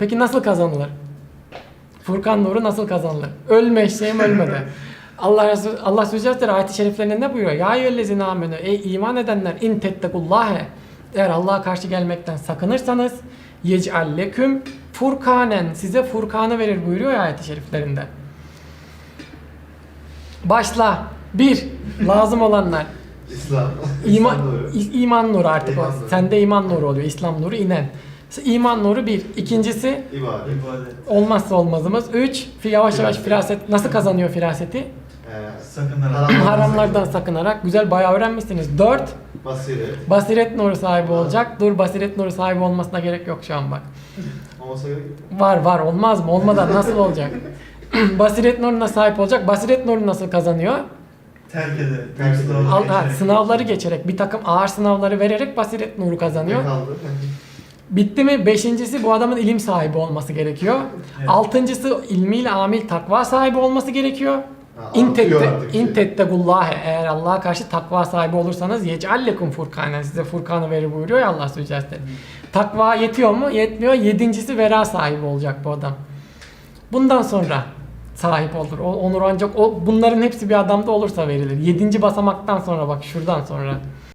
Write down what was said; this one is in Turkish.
Peki nasıl kazanılır? Furkan nuru nasıl kazanılır? Ölme eşeğim ölmedi. Allah Resulü, Allah Sözcüleri ayet-i şeriflerinde ne buyuruyor? Ya eyyühellezine amenü ey iman edenler in tettekullâhe eğer Allah'a karşı gelmekten sakınırsanız yec'al leküm furkanen size furkanı verir buyuruyor ya ayet-i şeriflerinde. Başla. Bir. Lazım olanlar. İslam. İman, İslam nuru. İman nuru artık İman o. nuru. Sende iman nuru oluyor. İslam nuru inen. İman nuru bir. İkincisi İbadet. İbadet. olmazsa olmazımız. Üç. Yavaş yavaş Firaset. firaset. Nasıl kazanıyor firaseti? Ee, Sakınarak. Haram- Haramlardan sakınarak. Güzel bayağı öğrenmişsiniz. Dört. Basiret. Basiret nuru sahibi olacak. Dur basiret nuru sahibi olmasına gerek yok şu an bak. Olmasa gerek yok. Var var olmaz mı? Olmadan nasıl olacak? basiret nuruna sahip olacak. Basiret nuru nasıl kazanıyor? Terk ederek. Terk sınavları Al, ha, geçerek. sınavları geçerek bir takım ağır sınavları vererek basiret nuru kazanıyor. Ne kaldı? Bitti mi? Beşincisi bu adamın ilim sahibi olması gerekiyor. Evet. Altıncısı ilmiyle amil takva sahibi olması gerekiyor. Ha, İntette, şey. intettegullâhe eğer Allah'a karşı takva sahibi olursanız yec'allekum furkanen size furkanı verir buyuruyor ya Allah Sözcüleri. Takva yetiyor mu? Yetmiyor. Yedincisi vera sahibi olacak bu adam. Bundan sonra sahip olur. O, onur ancak o bunların hepsi bir adamda olursa verilir. Yedinci basamaktan sonra bak şuradan sonra.